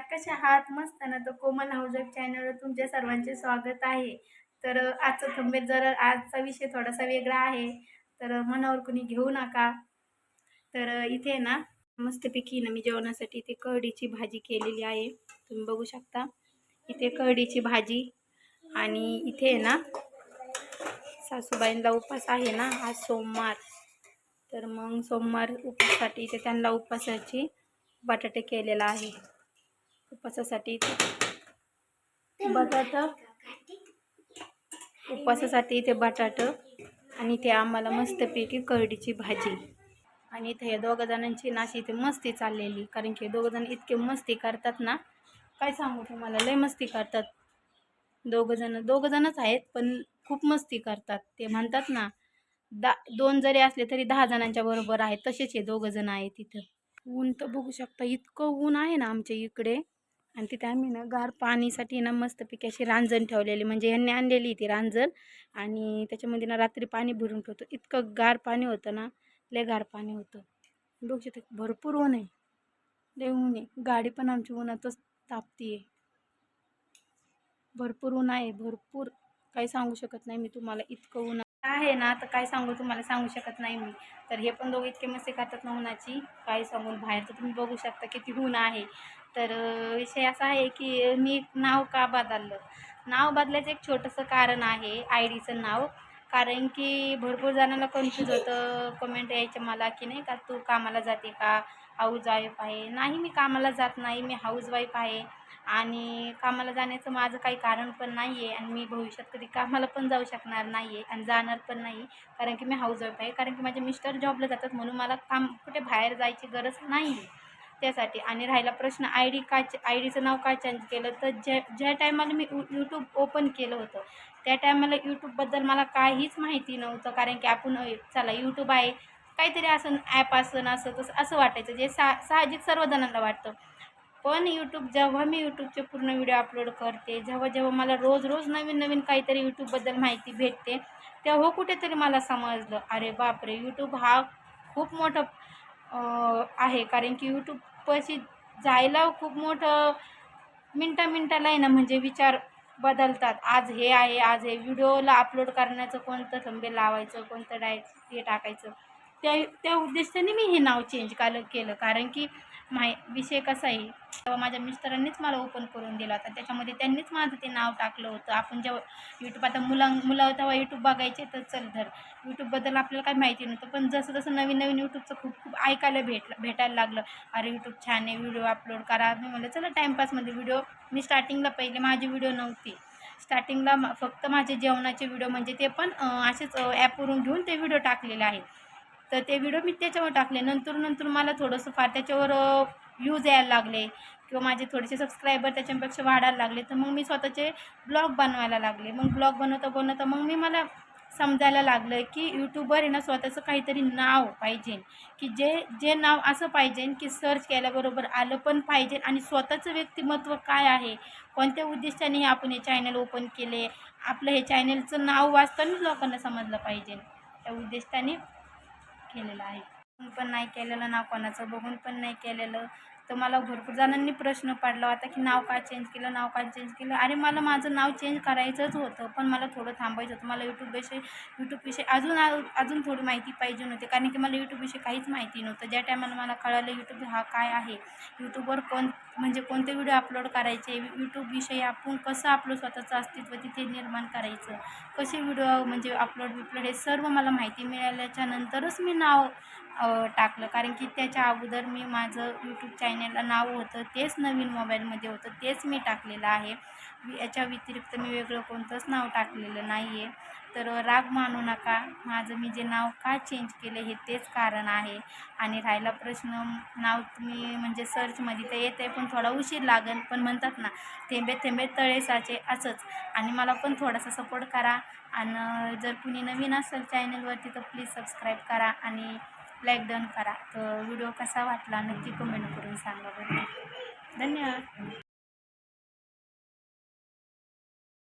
आहात कशा आहात? मस्त ना. तर कोमल हाऊजक चॅनलवर तुमच्या सर्वांचे स्वागत आहे. तर आजचं थंबेल जर आजचा विषय थोडासा वेगळा आहे. तर मनावर कुणी घेऊ नका. तर इथे ना मस्तपैकी ना मी जेवणासाठी इथे कढीची भाजी केलेली आहे. तुम्ही बघू शकता. इथे कढीची भाजी आणि इथे ना सासूबाईंना उपास आहे ना आज सोमवार. तर मग सोमवार उपासाठी इथे त्यांना उपासाची बटाटे केलेला आहे. उपासासाठी इथे बटाटा. उपवासासाठी इथे बटाटं आणि इथे आम्हाला मस्तपैकी करडीची भाजी. आणि इथे या दोघं जणांची नाशी इथे मस्ती चाललेली कारण की दोघं जण इतके मस्ती करतात ना. काय सांगू तुम्हाला लय मस्ती करतात. दोघं जण दोघं जणच आहेत पण खूप मस्ती करतात. ते म्हणतात ना दा दोन जरी असले तरी दहा जणांच्या बरोबर आहेत तसेच हे दोघं जण आहेत तिथं ऊन तर बघू शकता इतकं ऊन आहे ना आमच्या इकडे. आणि तिथे आम्ही ना गार पाणीसाठी ना मस्तपैकी अशी रांजण ठेवलेली म्हणजे यांनी आणलेली ती रांजण. आणि त्याच्यामध्ये ना रात्री पाणी भरून ठेवतो. इतकं गार पाणी होतं ना लय गार पाणी होतं. बघू शकता भरपूर ऊन आहे. लय ऊन आहे. गाडी पण आमची उन्हातच तापती आहे भरपूर ऊन आहे भरपूर. काही सांगू शकत नाही मी तुम्हाला इतकं ऊन आहे ना तर काय सांगू तुम्हाला? सांगू शकत नाही मी. तर हे पण दोघं इतके मस्ती खातात ना उन्हाची. काय सांगून बाहेर तर तुम्ही बघू शकता किती ऊन आहे. तर विषय असा आहे की मी नाव का बदललं? नाव बदलायचं एक छोटंसं कारण आहे आय डीचं नाव. कारण की भरपूर जणांना कन्फ्यूज होतं. कमेंट यायचं मला की नाही का तू कामाला जाते का? हाऊस वाईफ आहे. नाही मी कामाला जात नाही. मी हाऊस वाईफ आहे. आणि कामाला जाण्याचं माझं काही कारण पण नाही आहे आणि मी भविष्यात कधी कामाला पण जाऊ शकणार नाही आहे आणि जाणार पण नाही. कारण की मी हाऊस वाईफ आहे. कारण की माझे मिस्टर जॉबला जातात म्हणून मला काम कुठे बाहेर जायची गरज नाही आहे त्यासाठी. आणि राहिला प्रश्न आय डी का आय डीचं नाव का चेंज केलं? तर ज्या ज्या टायमाला मी यू यूट्यूब ओपन केलं होतं त्या टायमाला यूट्यूबबद्दल मला काहीच माहिती नव्हतं. कारण की आपण चला यूट्यूब आहे. काहीतरी असं ॲप असं असं तसं असं वाटायचं जे सा साहजिक सर्वजणांना वाटतं. पण यूट्यूब जेव्हा मी यूट्यूबचे पूर्ण व्हिडिओ अपलोड करते जेव्हा जेव्हा मला रोज रोज नवीन नवीन काहीतरी यूट्यूबबद्दल माहिती भेटते तेव्हा कुठेतरी मला समजलं अरे बापरे यूट्यूब हा खूप मोठं आहे. कारण की यूट्यूबपाशी जायला खूप मोठं मिनटा मिनटाला आहे ना म्हणजे विचार बदलतात. आज हे आहे आज हे व्हिडिओला अपलोड करण्याचं कोणतं थंबे लावायचं कोणतं डाय हे टाकायचं. त्या त्या उद्देशाने मी हे नाव चेंज काल केलं. कारण की माय विषय कसा आहे तेव्हा माझ्या मिस्टरांनीच मला ओपन करून दिला होता. त्याच्यामध्ये त्यांनीच माझं ते नाव टाकलं होतं. आपण जेव्हा यूट्यूब आता मुलां मुलं तेव्हा यूट्यूब बघायचे तर चल धर. यूट्यूबबद्दल आपल्याला काही माहिती नव्हतं. पण जसं जसं नवीन नवीन यूट्यूबचं खूप खूप ऐकायला भेटलं भेटायला लागलं. अरे यूट्यूब छान आहे व्हिडिओ अपलोड करा. मी म्हणलं चला टाईमपासमध्ये व्हिडिओ मी स्टार्टिंगला पहिले माझी व्हिडिओ नव्हती. स्टार्टिंगला फक्त माझे जेवणाचे व्हिडिओ म्हणजे ते पण असेच ॲपवरून घेऊन ते व्हिडिओ टाकलेले आहेत. तर ते व्हिडिओ मी त्याच्यावर टाकले. नंतर नंतर मला थोडंसं फार त्याच्यावर व्ह्यूज यायला लागले किंवा माझे थोडेसे सबस्क्रायबर त्याच्यापेक्षा वाढायला लागले. तर मग मी स्वतःचे ब्लॉग बनवायला लागले. मग ब्लॉग बनवता बनवता मग मी मला समजायला लागलं की यूट्यूबर आहे ना स्वतःचं काहीतरी नाव पाहिजे. की जे जे नाव असं पाहिजे की सर्च केल्याबरोबर आलं पण पाहिजे आणि स्वतःचं व्यक्तिमत्व काय आहे? कोणत्या उद्देशाने हे आपण हे चॅनल ओपन केले? आपलं हे चॅनलचं नाव वाचतानाच लोकांना समजलं पाहिजे. त्या उद्देशाने केलेलं आहे. पण नाही केलेलं नाव कोणाचं बघून पण नाही केलेलं. तर मला भरपूर जणांनी प्रश्न पडला होता की नाव का चेंज केलं नाव का चेंज केलं? अरे मला माझं नाव चेंज करायचंच होतं पण मला थोडं थांबायचं होतं. मला यूट्यूबविषयी यूट्यूबविषयी अजून अजून थोडी माहिती पाहिजे नव्हती कारण की मला यूट्यूबविषयी काहीच माहिती नव्हतं. ज्या टायमाला मला कळालं यूट्यूब हा काय आहे यूट्यूबवर कोण म्हणजे कोणते व्हिडिओ अपलोड करायचे यूट्यूबविषयी आपण कसं आपलं स्वतःचं अस्तित्व तिथे निर्माण करायचं कसे व्हिडिओ म्हणजे अपलोड बिपलोड हे सर्व मला माहिती मिळाल्याच्या नंतरच मी नाव टाकलं. कारण की त्याच्या अगोदर मी माझं यूट्यूब चॅनलला नाव होतं तेच नवीन मोबाईलमध्ये होतं तेच मी टाकलेलं आहे. याच्या व्यतिरिक्त मी वेगळं कोणतंच नाव टाकलेलं नाही आहे तर राग मानू नका. माझं मी जे नाव का चेंज केलं हे तेच कारण आहे. आणि राहिला प्रश्न नाव तुम्ही म्हणजे सर्चमध्ये तर येते पण थोडा उशीर लागेल. पण म्हणतात ना थेंबे थेंबे तळे साचे असंच. आणि मला पण थोडासा सपोर्ट करा. आणि जर कुणी नवीन असेल चॅनलवरती तर प्लीज सबस्क्राईब करा आणि लाईक डन करा. तर व्हिडिओ कसा वाटला नक्की कमेंट करून सांगा बरं. धन्यवाद.